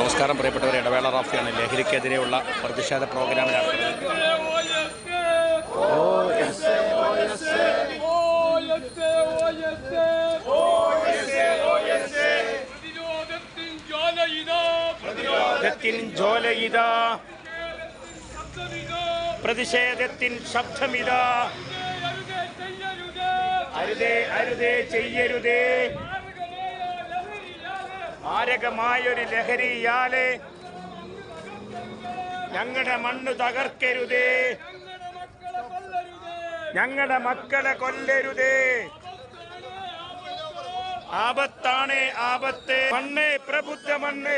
നമസ്കാരം പ്രിയപ്പെട്ടവരെ ഇടവേള റാഫിയാണ് ലഹരിക്കെതിരെയുള്ള പ്രതിഷേധ പ്രോഗ്രാമിലാണ് പ്രതിഷേധത്തിൻ ശബ്ദമിതാ അരുതേ അരുതേ ചെയ്യരുതേ മാരകമായൊരു ലഹരിയാലെ ഞങ്ങളുടെ മണ്ണ് തകർക്കരുതേ. ഞങ്ങളുടെ മക്കളെ കൊല്ലരുതേ. ആപത്താണ് ആപത്ത്. മണ്ണ് പ്രബുദ്ധ മണ്ണ്.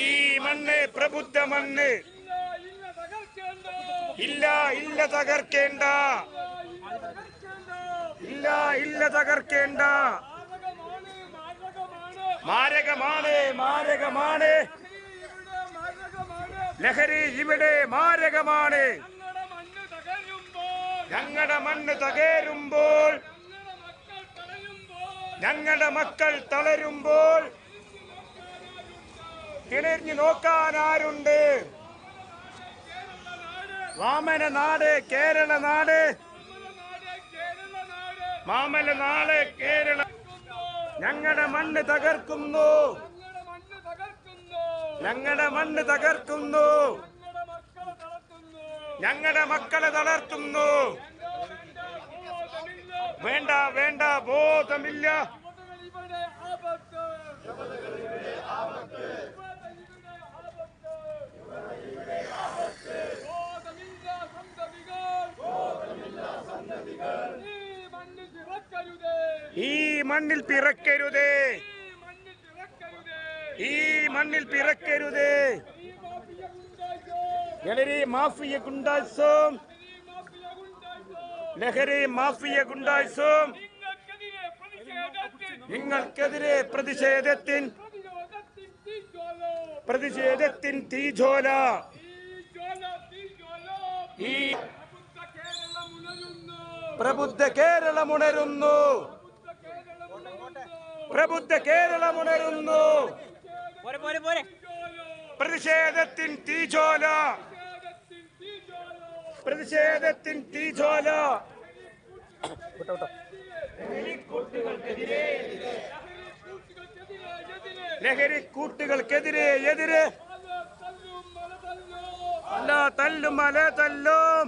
ഈ മണ്ണ് പ്രബുദ്ധ മണ്ണ്. ഇല്ല ഇല്ല തകർക്കേണ്ട. ഇല്ല ഇല്ല തകർക്കേണ്ട. മാരകമാണ് മാരകമാണ്. ലഹരി ഇവിടെ മാരകമാണ്. ഞങ്ങളുടെ മണ്ണ് തകരുമ്പോൾ ഞങ്ങളുടെ മക്കൾ തളരുമ്പോൾ തിരിഞ്ഞു നോക്കാൻ ആരുണ്ട്? വാമന നാട് കേരള നാട്. മാമല നാട് കേരള ഞങ്ങളുടെ മണ്ണ് തകർക്കുന്നു. ഞങ്ങളുടെ മണ്ണ് തകർക്കുന്നു. ഞങ്ങളുടെ മക്കളെ തളർത്തുന്നു. വേണ്ട വേണ്ട ബോധമില്ല. ഈ മണ്ണിൽ പിറക്കരുതേ. ഈ മണ്ണിൽ പിറക്കരുതേ. ലഹരി മാഫിയ ഗുണ്ടാസും ലഹരി മാഫിയ ഗുണ്ടാസും നിങ്ങൾക്കെതിരെ പ്രതിഷേധത്തിൻ പ്രതിഷേധത്തിൻ തീജോല ഈ പ്രബുദ്ധ കേരളമുണരുന്നു പ്രബുദ്ധ കേരളമുണരുന്നു. പ്രതിഷേധത്തിൻ തീജോല പ്രതിഷേധത്തിൻ തീജോല ലഹരി കൂട്ടുകൾക്കെതിരെ എതിരെ. അല്ല തല്ലും അല തല്ലും.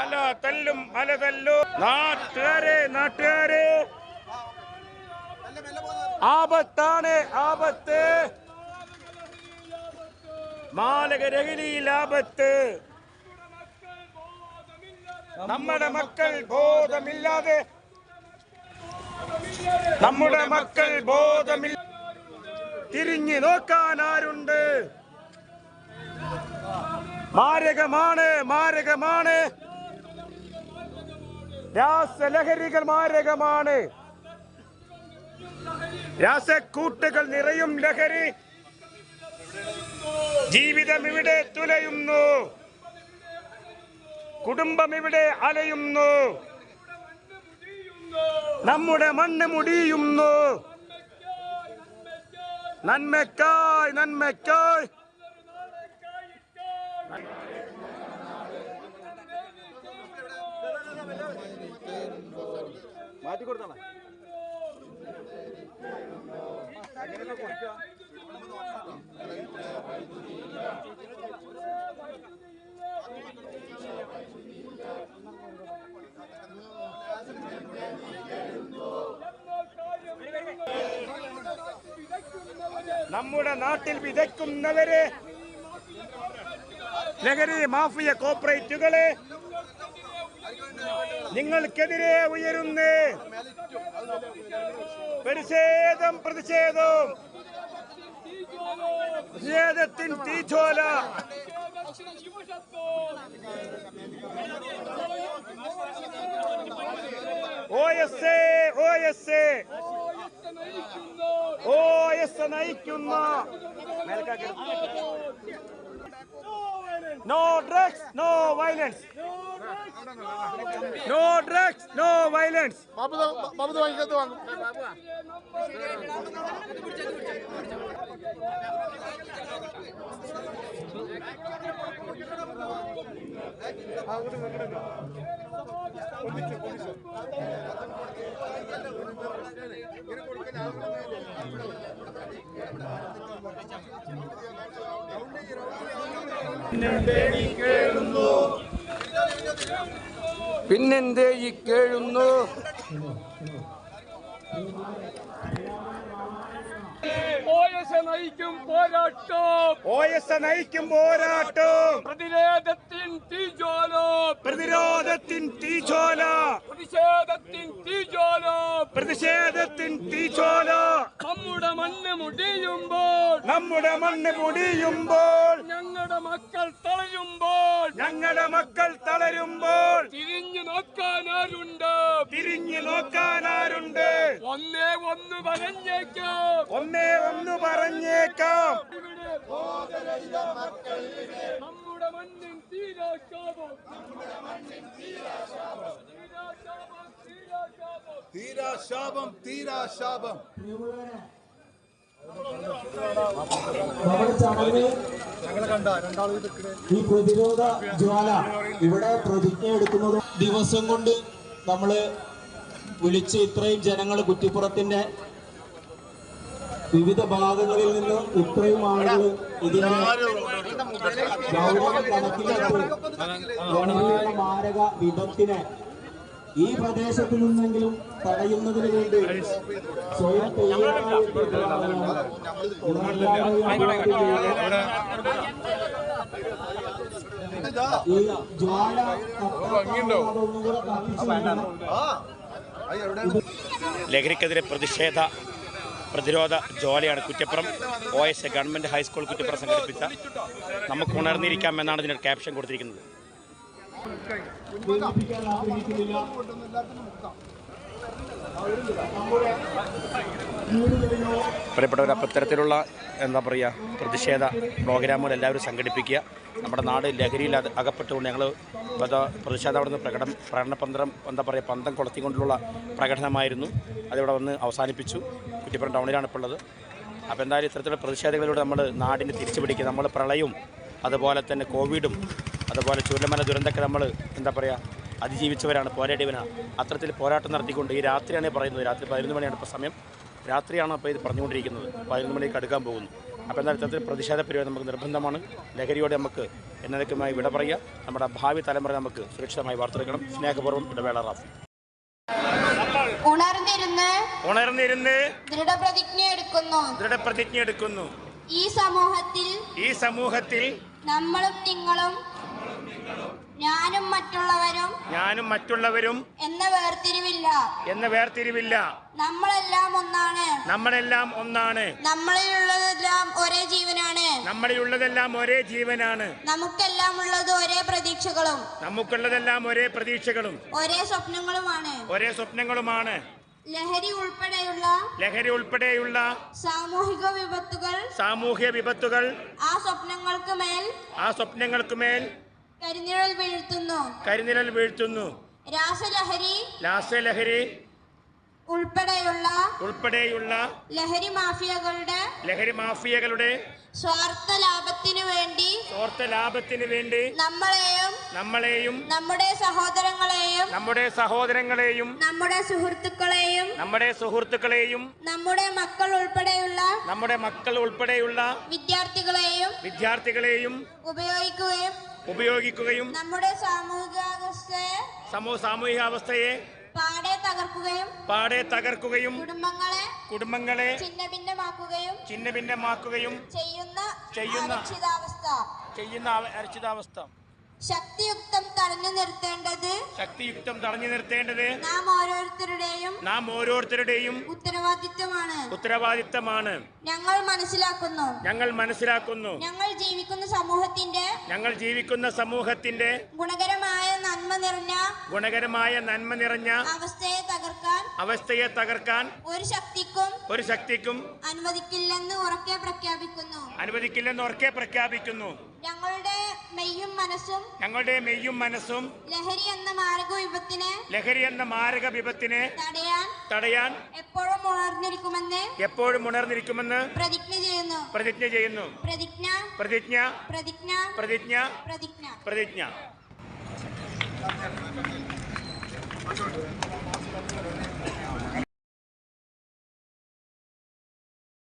അല തല്ലും അല തല്ലും. നാട്ടുകാരെ നാട്ടുകാരെ. ആപത്താണ് ആപത്ത്. മാലകരഹിലിയിൽ ആപത്ത് നമ്മുടെ മക്കൾ ബോധമില്ലാതെ. നമ്മുടെ മക്കൾ ബോധമില്ല തിരിഞ്ഞു നോക്കാൻ ആരുണ്ട്? മാരകമാണ് മാരകമാണ്. രാസലഹരികൾ മാരകമാണ്. രാസക്കൂട്ടുകൾ നിറയും ലഹരി. ജീവിതം ഇവിടെ തുലയുന്നു. കുടുംബം ഇവിടെ അലയുന്നു. നമ്മുടെ മണ്ണ് മുടിയുന്നു. നന്മക്കായ് നന്മക്കായ് മാറ്റി കൊടുത്താണ് നമ്മുടെ നാട്ടിൽ വിതയ്ക്കുന്നവരെ ലഹരി മാഫിയ കോപ്പറേറ്റുകളെ നിങ്ങൾക്കെതിരെ ഉയരുന്നേ. പ്രതിഷേധം പ്രതിഷേധം പ്രതിഷേധത്തിൻ തീച്ചോല. O S A O S A. O S നയിക്കുന്ന no drugs no violence no drugs no violence പിന്നെന്തേ ഈ കേഴുന്നു? നയിക്കും പോരാട്ടം. ഒ എസ് നയിക്കും പോരാട്ടം. പ്രതിരോധത്തിൻ തീജോല പ്രതിരോധത്തിൻ തീച്ചോല പ്രതിഷേധത്തിൻ തീജോല പ്രതിഷേധത്തിൻ മണ്ണ് മുടിയുമ്പോൾ നമ്മുടെ മണ്ണ് മുടിയുമ്പോൾ ഞങ്ങളുടെ മക്കൾ തളരുമ്പോൾ ഞങ്ങളുടെ മക്കൾ തളരുമ്പോൾ തിരിഞ്ഞു നോക്കാൻ ആരുണ്ട്? തിരിഞ്ഞു നോക്കാൻ ആരുണ്ട്? ഒന്നേ ഒന്ന് പറഞ്ഞേക്കാം. ഒന്നേ ഒന്ന് പറഞ്ഞേക്കാം. നമ്മുടെ മണ്ണിൻ തീരാശാപം. തീരാശാപം. തീരാശാപം തീരാശാപം. തീരാശാപം ചടങ്ങ് ഈ പ്രതിരോധ ജ്വാല ഇവിടെ പ്രതിജ്ഞ എടുക്കുന്നത് ദിവസം കൊണ്ട് നമ്മൾ വിളിച്ച് ഇത്രയും ജനങ്ങൾ കുറ്റിപ്പുറത്തിന്റെ വിവിധ ഭാഗങ്ങളിൽ നിന്ന് ഇത്രയും ആളുകൾ ഇതിനെ ഗൗരവം കണക്കിലെടുത്ത് മാരക വിപത്തിനെ ഈ പ്രദേശത്ത് നിന്നെങ്കിലും തടയുന്നതിന് വേണ്ടി സ്വയം ഈ ലഹരിക്കെതിരെ പ്രതിഷേധ പ്രതിരോധ ജോലിയാണ് Kuttippuram. O S A government high school Kuttippuram സംഘടിപ്പിച്ച നമുക്ക് ഉണർന്നിരിക്കാം എന്നാണ് ഇതിനൊരു ക്യാപ്ഷൻ കൊടുത്തിരിക്കുന്നത്. പ്രിയപ്പെട്ടവർ അപ്പം ഇത്തരത്തിലുള്ള എന്താ പറയുക പ്രതിഷേധ പ്രോഗ്രാമുകൾ എല്ലാവരും സംഘടിപ്പിക്കുക. നമ്മുടെ നാട് ലഹരിയിൽ അത് അകപ്പെട്ടുകൊണ്ട് ഞങ്ങൾ പ്രതിഷേധം അവിടെ നിന്ന് പ്രകടനം പ്രകടനപന്ത്രം എന്താ പറയുക പന്തം കൊളത്തിക്കൊണ്ടുള്ള പ്രകടനമായിരുന്നു. അതിവിടെ വന്ന് അവസാനിപ്പിച്ചു. കുറ്റിപ്പുറം ടൗണിലാണ് ഇപ്പോൾ ഉള്ളത്. അപ്പോൾ എന്തായാലും ഇത്തരത്തിലുള്ള പ്രതിഷേധങ്ങളിലൂടെ നമ്മൾ നാടിനെ തിരിച്ചു പിടിക്കുക നമ്മൾ പ്രളയവും അതുപോലെ തന്നെ കോവിഡും അതുപോലെ ചൂരമല ദുരന്തമൊക്കെ നമ്മൾ എന്താ പറയുക അതിജീവിച്ചവരാണ് പോരാടിയവനാണ് അത്തരത്തിൽ പോരാട്ടം നടത്തിക്കൊണ്ട് ഈ രാത്രിയാണ് പറയുന്നത്. രാത്രി പതിനൊന്ന് മണിയാണ് ഇപ്പോൾ സമയം. രാത്രിയാണ് അപ്പോൾ ഇത് പറഞ്ഞുകൊണ്ടിരിക്കുന്നത്. പതിനൊന്ന് മണിക്ക് അടുക്കാൻ പോകുന്നു. അപ്പോൾ എന്നാൽ ഇത്തരത്തിൽ പ്രതിഷേധ പരിപാടി നമുക്ക് നിർബന്ധമാണ്. ലഹരിയോടെ നമുക്ക് എന്നതൊക്കെയുമായി വിട പറയുക. നമ്മുടെ ഭാവി തലമുറ നമുക്ക് സുരക്ഷിതമായി വാർത്തെടുക്കണം. സ്നേഹപൂർവം ഇടവേള റാഫി. ഉണർന്നിരുന്ന് ഉണർന്നിരുന്ന് ദൃഢപ്രതിജ്ഞ എടുക്കുന്നു. ദൃഢപ്രതിജ്ഞ എടുക്കുന്നു. ഈ സമൂഹത്തിൽ ഈ സമൂഹത്തിൽ നമ്മളും നിങ്ങളും ഞാനും മറ്റുള്ളവരും ഞാനും മറ്റുള്ളവരും എന്ന വേർതിരിവില്ല. എന്ന വേർതിരിവില്ല. നമ്മളെല്ലാം ഒന്നാണ്. നമ്മളെല്ലാം ഒന്നാണ്. നമ്മളിലുള്ളതെല്ലാം ഒരേ ജീവനാണ്. നമ്മളിലുള്ളതെല്ലാം ഒരേ ജീവനാണ്. നമുക്കെല്ലാം ഉള്ളത് ഒരേ പ്രതീക്ഷകളും. നമുക്കുള്ളതെല്ലാം ഒരേ പ്രതീക്ഷകളും. ഒരേ സ്വപ്നങ്ങളുമാണ്. ഒരേ സ്വപ്നങ്ങളുമാണ്. ലഹരി ഉൾപ്പെടെയുള്ള ലഹരി ഉൾപ്പെടെയുള്ള സാമൂഹിക വിപത്തുകൾ സാമൂഹ്യ വിപത്തുകൾ ആ സ്വപ്നങ്ങൾക്ക് മേൽ ആ സ്വപ്നങ്ങൾക്കുമേൽ കരിനിഴൽ വീഴ്ത്തുന്നു. കരിനിഴൽ വീഴ്ത്തുന്നു. രാസലഹരി രാസലഹരി ഉൾപ്പെടെയുള്ള ഉൾപ്പെടെയുള്ള ലഹരി മാഫിയകളുടെ ലഹരി മാഫിയകളുടെ സ്വാർത്ഥ ലാഭത്തിനു വേണ്ടി സ്വാർത്ഥ ലാഭത്തിനു വേണ്ടി നമ്മളെയും നമ്മളെയും നമ്മുടെ സഹോദരങ്ങളെയും നമ്മുടെ സഹോദരങ്ങളെയും നമ്മുടെ സുഹൃത്തുക്കളെയും നമ്മുടെ സുഹൃത്തുക്കളെയും നമ്മുടെ മക്കൾ ഉൾപ്പെടെയുള്ള നമ്മുടെ മക്കൾ ഉൾപ്പെടെയുള്ള വിദ്യാർത്ഥികളെയും വിദ്യാർത്ഥികളെയും ഉപയോഗിക്കുകയും ഉപയോഗിക്കുകയും നമ്മുടെ സാമൂഹികാവസ്ഥയെ സമൂഹ സാമൂഹികാവസ്ഥയെ പാടെ തകർക്കുകയും പാടെ തകർക്കുകയും കുടുംബങ്ങളെ കുടുംബങ്ങളെ ഛിന്നഭിന്നമാക്കുകയും ചിന്ന ഭിന്നമാക്കുകയും ചെയ്യുന്ന ചെയ്യുന്ന അരക്ഷിതാവസ്ഥ. ചെയ്യുന്ന അരക്ഷിതാവസ്ഥ. ശക്തിയുക്തം തടഞ്ഞു നിർത്തേണ്ടത് ശക്തിയുക്തം തടഞ്ഞു നിർത്തേണ്ടത് നാം ഓരോരുത്തരുടെയും നാം ഓരോരുത്തരുടെയും ഉത്തരവാദിത്തമാണ് ഉത്തരവാദിത്തമാണ് ഞങ്ങൾ മനസ്സിലാക്കുന്നു. ഞങ്ങൾ മനസ്സിലാക്കുന്നു. ഞങ്ങൾ ജീവിക്കുന്ന സമൂഹത്തിന്റെ ഞങ്ങൾ ജീവിക്കുന്ന സമൂഹത്തിന്റെ ഗുണകരമായ നന്മ നിറഞ്ഞ ഗുണകരമായ നന്മ നിറഞ്ഞ അവസ്ഥയെ തകർക്കാൻ അവസ്ഥയെ തകർക്കാൻ ഒരു ശക്തിക്കും ഒരു ശക്തിക്കും അനുവദിക്കില്ലെന്ന് ഉറക്കെ പ്രഖ്യാപിക്കുന്നു. അനുവദിക്കില്ലെന്ന് ഉറക്കെ പ്രഖ്യാപിക്കുന്നു. ഞങ്ങളുടെ മെയ്യും മനസ്സും ഞങ്ങളുടെ മെയ്യും മനസ്സും ലഹരി എന്ന മാരക വിപത്തിനെ ലഹരി എന്ന മാരക വിപത്തിനെ തടയാൻ തടയാൻ എപ്പോഴും ഉണർന്നിരിക്കുമെന്ന് എപ്പോഴും ഉണർന്നിരിക്കുമെന്ന് പ്രതിജ്ഞ ചെയ്യുന്നു. പ്രതിജ്ഞ ചെയ്യുന്നു. പ്രതിജ്ഞ പ്രതിജ്ഞ പ്രതിജ്ഞ പ്രതിജ്ഞ പ്രതിജ്ഞ പ്രതിജ്ഞ Thank you.